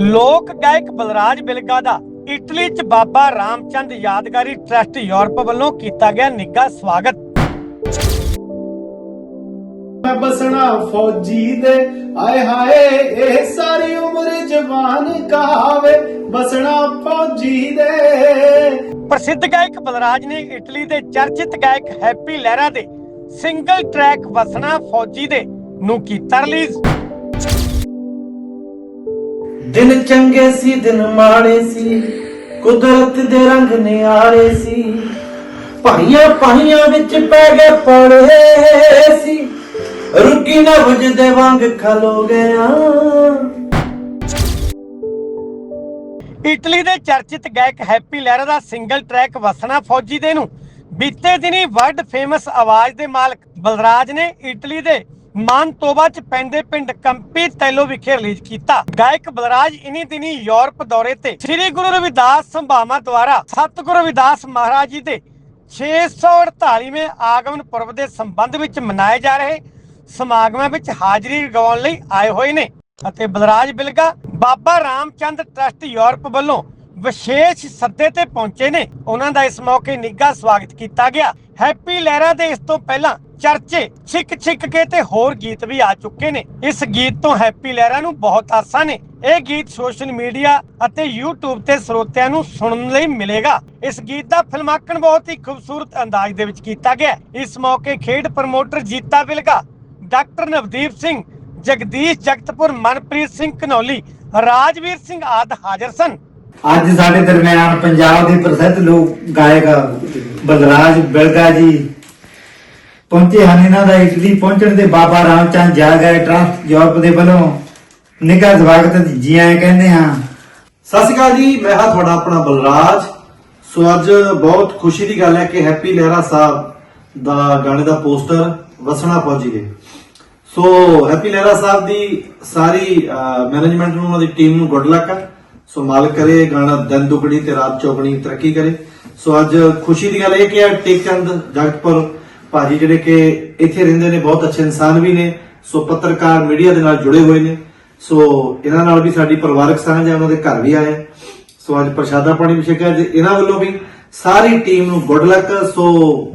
ਲੋਕ ਗਾਇਕ ਬਲਰਾਜ ਬਿਲਗਾ ਦਾ ਇਟਲੀ 'ਚ ਬਾਬਾ ਰਾਮਚੰਦ ਯਾਦਗਾਰੀ ਟਰਸਟ ਯੂਰਪ ਵੱਲੋਂ ਕੀਤਾ ਗਿਆ ਨਿੱਘਾ ਸਵਾਗਤ। ਮੈਂ ਬਸਣਾ ਫੌਜੀ ਦੇ ਆਏ ਹਾਏ ਇਹ ਸਾਰੀ ਉਮਰ ਜਵਾਨ ਕਹਾਵੇ ਬਸਣਾ ਫੌਜੀ ਦੇ। ਪ੍ਰਸਿੱਧ ਗਾਇਕ ਬਲਰਾਜ ਨੇ ਇਟਲੀ ਦੇ ਚਰਚਿਤ ਗਾਇਕ ਹੈਪੀ ਲਹਿਰਾ ਦੇ ਸਿੰਗਲ ਟਰੈਕ ਵਸਣਾ ਫੌਜੀ ਦੇ ਨੂੰ ਕੀਤਾ ਰਿਲੀਜ਼। ਦਿਨ ਚੰਗੇ ਸੀ, ਦਿਨ ਮਾੜੇ ਸੀ। ਕੁਦਰਤ ਦੇ ਰੰਗ ਨਿਆਰੇ ਸੀ। ਭਾਈਆਂ ਭਾਈਆਂ ਵਿੱਚ ਪੈ ਗਏ ਪੜੇ ਸੀ। ਰੁਕੀ ਨਾ ਵਜਦੇ ਵਾਂਗ ਖਲੋ ਗਿਆ। ਇਟਲੀ ਦੇ ਚਰਚਿਤ ਗਾਇਕ ਹੈਪੀ ਲਹਿਰਾ ਦਾ ਸਿੰਗਲ ਟਰੈਕ ਵਸਣਾ ਫੌਜੀ ਦੇ ਨੂੰ। ਬੀਤੇ ਦਿਨੀ ਵਰਲਡ ਫੇਮਸ ਆਵਾਜ਼ ਦੇ ਮਾਲਕ ਬਲਰਾਜ ਨੇ ਇਟਲੀ ਦੇ ਮਾਨਤੋਬਾ ਚ ਪੈਂਦੇ ਪਿੰਡ ਕੰਪੀ ਤੈਲੋ ਵਿਖੇ ਰਿਲੀਜ਼ ਕੀਤਾ। ਗਾਇਕ ਬਲਰਾਜ ਇਨੀ ਦਿਨੀ ਯੂਰਪ ਦੌਰੇ ਤੇ ਸ੍ਰੀ ਗੁਰੂ ਰਵਿਦਾਸ ਸੰਭਾਵਾਂ ਦੁਆਰਾ ਸਤਿਗੁਰੂ ਰਵਿਦਾਸ ਮਹਾਰਾਜ ਜੀ ਦੇ 648ਵੇਂ ਆਗਮਨ ਪੁਰਬ ਦੇ ਸੰਬੰਧ ਵਿੱਚ ਮਨਾਏ ਜਾ ਰਹੇ ਸਮਾਗਮਾਂ ਵਿੱਚ ਹਾਜ਼ਰੀ ਲਗਾਉਣ ਲਈ ਆਏ ਹੋਏ ਨੇ ਅਤੇ ਬਲਰਾਜ ਬਿਲਗਾ ਬਾਬਾ ਰਾਮਚੰਦ ਟਰਸਟ ਯੂਰਪ ਵੱਲੋਂ ਵਿਸ਼ੇਸ਼ ਸੱਦੇ ਤੇ ਪਹੁੰਚੇ ਨੇ। ਉਹਨਾਂ ਦਾ ਇਸ ਮੌਕੇ ਨਿੱਘਾ ਸਵਾਗਤ ਕੀਤਾ ਗਿਆ। ਹੈਪੀ ਲਹਿਰਾ ਦੇ ਇਸ ਤੋਂ ਪਹਿਲਾਂ ਚਰਚੇ ਛਿੱਕ ਛਿੱਕ ਕੇ ਤੇ ਹੋਰ ਗੀਤ ਵੀ ਆ ਚੁੱਕੇ ਨੇ। ਇਸ ਗੀਤ ਤੋਂ ਹੈਪੀ ਲਹਿਰਾ ਨੂੰ ਬਹੁਤ ਆਸਾਂ ਨੇ। ਇਹ ਗੀਤ ਸੋਸ਼ਲ ਮੀਡੀਆ ਅਤੇ YouTube ਤੇ ਸਰੋਤਿਆਂ ਨੂੰ ਸੁਣਨ ਲਈ ਮਿਲੇਗਾ। ਇਸ ਗੀਤ ਦਾ ਫਿਲਮਾਕਣ ਬਹੁਤ ਹੀ ਖੂਬਸੂਰਤ ਅੰਦਾਜ਼ ਦੇ ਵਿੱਚ ਕੀਤਾ ਗਿਆ। ਇਸ ਮੌਕੇ ਖੇਡ ਪ੍ਰਮੋਟਰ ਜੀਤਾ ਬਿਲਗਾ, ਡਾਕਟਰ ਨਵਦੀਪ ਸਿੰਘ, ਜਗਦੀਸ਼ ਜਗਤਪੁਰ ਮਨਪ੍ਰੀਤ ਸਿੰਘ ਕਨੌਲੀ ਰਾਜਵੀਰ ਸਿੰਘ ਆਦ ਹਾਜ਼ਰ ਸਨ। ਅੱਜ ਸਾਡੇ ਦਰਮਿਆਨ ਪੰਜਾਬ ਦੇ ਪ੍ਰਸਿੱਧ ਲੋਕ ਗਾਇਕ ਬਲਰਾਜ ਬਿਲਗਾ ਜੀ ਪਹੁੰਚੇ ਹਨ। ਇਹਨਾਂ ਦਾ ਇਟਲੀ ਪਹੁੰਚਣ ਤੇ ਬਾਬਾ ਰਾਮਚੰਦ ਜਾਗਰ ਟਰਸਟ ਯੂਰਪ ਦੇ ਵੱਲੋਂ ਨਿੱਘਾ ਸਵਾਗਤ ਜੀ ਆਇਆਂ ਕਹਿੰਦੇ ਹਾਂ। ਸਤਿ ਸ਼੍ਰੀ ਅਕਾਲ ਜੀ, ਮੈਂ ਹਾਂ ਤੁਹਾਡਾ ਆਪਣਾ ਬਲਰਾਜ। ਸੋ ਅੱਜ ਬਹੁਤ ਖੁਸ਼ੀ ਦੀ ਗੱਲ ਹੈ ਕਿ ਹੈਪੀ ਲਹਿਰਾ ਸਾਹਿਬ ਦਾ ਗਾਣੇ ਦਾ ਪੋਸਟਰ ਵਸਣਾ ਪਹੁੰਚੀ ਗਏ। ਸੋ ਹੈਪੀ ਲਹਿਰਾ ਸਾਹਿਬ ਦੀ ਸਾਰੀ ਮੈਨੇਜਮੈਂਟ ਨੂੰ, ਉਹਨਾਂ ਦੀ ਟੀਮ ਨੂੰ ਗੁੱਡ ਲੱਕ ਹੈ। ਸੋ ਮਾਲਕ ਕਰੇ ਗਾਣਾ ਦਿਨ ਦੁਗਣੀ ਤੇ ਰਾਤ ਚੌਗਣੀ ਤਰੱਕੀ ਕਰੇ। ਸੋ ਅੱਜ ਖੁਸ਼ੀ ਦੀ ਗੱਲ ਇਹ ਕਿ ਟੇਕ ਚੰਦ ਜਗਤਪੁਰ ਭਾਜੀ ਜਿਹੜੇ ਕਿ ਇੱਥੇ ਰਹਿੰਦੇ ਨੇ, ਬਹੁਤ ਅੱਛੇ ਇਨਸਾਨ ਵੀ ਨੇ, ਸੋ ਪੱਤਰਕਾਰ ਮੀਡੀਆ ਦੇ ਨਾਲ ਜੁੜੇ ਹੋਏ ਨੇ। ਸੋ ਇਹਨਾਂ ਨਾਲ ਵੀ ਸਾਡੀ ਪਰਿਵਾਰਕ ਸਾਂਝ ਹੈ, ਉਹਨਾਂ ਦੇ ਘਰ ਵੀ ਆਏ ਸੋ ਅੱਜ ਪ੍ਰਸ਼ਾਦਾ ਪਾਣੀ ਵੀ ਛਕਿਆ ਜੀ ਇਹਨਾਂ ਵੱਲੋਂ ਵੀ ਸਾਰੀ ਟੀਮ ਨੂੰ good luck. So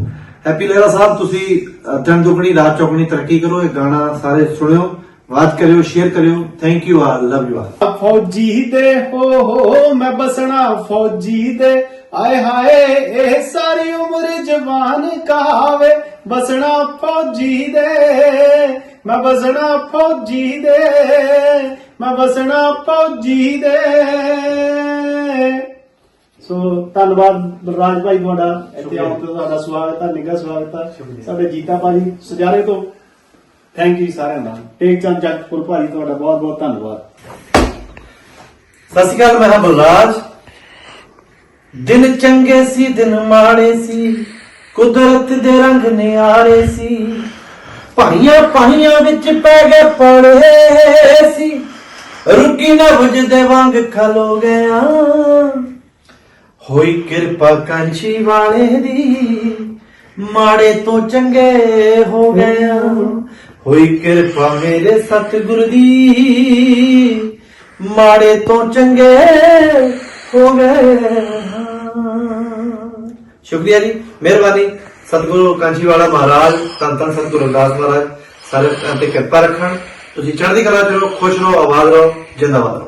Happy Lehra sahib, ਤੁਸੀਂ ਦਿਨ ਦੁਗਣੀ, ਰਾਤ ਚੌਗਣੀ ਤਰੱਕੀ ਕਰੋ, ਇਹ ਗਾਣਾ ਸਾਰੇ ਸੁਣਿਓ। ਵਾਚ ਕਰਿਓ ਸ਼ੇਅਰ ਕਰਿਓ thank you all love you all ਫੌਜੀ ਦੇ ਹੋ ਹੋ ਮੈਂ ਬਸਣਾ ਫੌਜੀ ਦੇ ਆਏ ਹਾਏ ਇਹ ਸਾਰੀ ਉਮਰ ਜਵਾਨ ਕਹਾਵੇ ਬਸਣਾ ਫੌਜੀ ਦੇ ਮੈਂ ਬਸਣਾ ਫੌਜੀ ਦੇ ਮੈਂ ਬਸਣਾ ਫੌਜੀ ਦੇ ਸੋ ਧੰਨਵਾਦ ਬਲਰਾਜ ਭਾਈ ਤੁਹਾਡਾ ਇੱਥੇ ਆਉਣ ਤੇ ਤੁਹਾਡਾ ਸਵਾਗਤ ਹੈ ਨਿੱਘਾ ਸਵਾਗਤ ਹੈ। ਸਾਡੇ ਜੀਤਾ ਭਾਜੀ ਸਜਾਰੇ ਤੋਂ। ਥੈਂਕ ਯੂ ਸਾਰਿਆਂ ਦਾ। ਟੇਕ ਚੰਦ ਜਗਤਪੁਰ ਭਾਜੀ, ਤੁਹਾਡਾ ਬਹੁਤ ਬਹੁਤ ਧੰਨਵਾਦ। ਸਤਿ ਸ਼੍ਰੀ ਅਕਾਲ, ਮੈਂ ਹਾਂ ਬਲਰਾਜ। ਦਿਨ ਚੰਗੇ ਸੀ, ਦਿਨ ਮਾੜੇ ਸੀ। ਕੁਦਰਤ ਦੇ ਰੰਗ ਨਿਆਰੇ ਸੀ। ਭਾਈਆਂ ਭਾਈਆਂ ਵਿੱਚ ਪੈ ਗਏ ਪੜੇ ਸੀ। ਰੁਕੀ ਨਾ ਵਜਦੇ ਵਾਂਗ ਖਲੋ ਗਿਆ। ਹੋਈ ਕਿਰਪਾ ਕਾਂਚੀ ਵਾਲੇ ਦੀ। ਮਾੜੇ ਤੋਂ ਚੰਗੇ ਹੋ ਗਿਆ। ਹੋਈ ਕਿਰਪਾ ਮੇਰੇ ਸਤਿਗੁਰ ਦੀ। ਮਾੜੇ ਤੋਂ ਚੰਗੇ ਹੋ ਗਏ ਸ਼ੁਕਰੀਆ ਜੀ, ਮਿਹਰਬਾਨੀ। ਸਤਿਗੁਰੂ ਕਾਂਚੀ ਵਾਲਾ ਮਹਾਰਾਜ, ਧੰਨ ਧੰਨ ਸਤਿਗੁਰੂ ਰਵਿਦਾਸ ਮਹਾਰਾਜ, ਸਾਰੇ ਤੇ ਕਿਰਪਾ ਰੱਖਣ। ਤੁਸੀਂ ਚੜ੍ਹਦੀ ਕਲਾ ਚ ਰਹੋ, ਖੁਸ਼ ਰਹੋ, ਆਬਾਦ ਰਹੋ, ਜਿੰਦਾਬਾਦ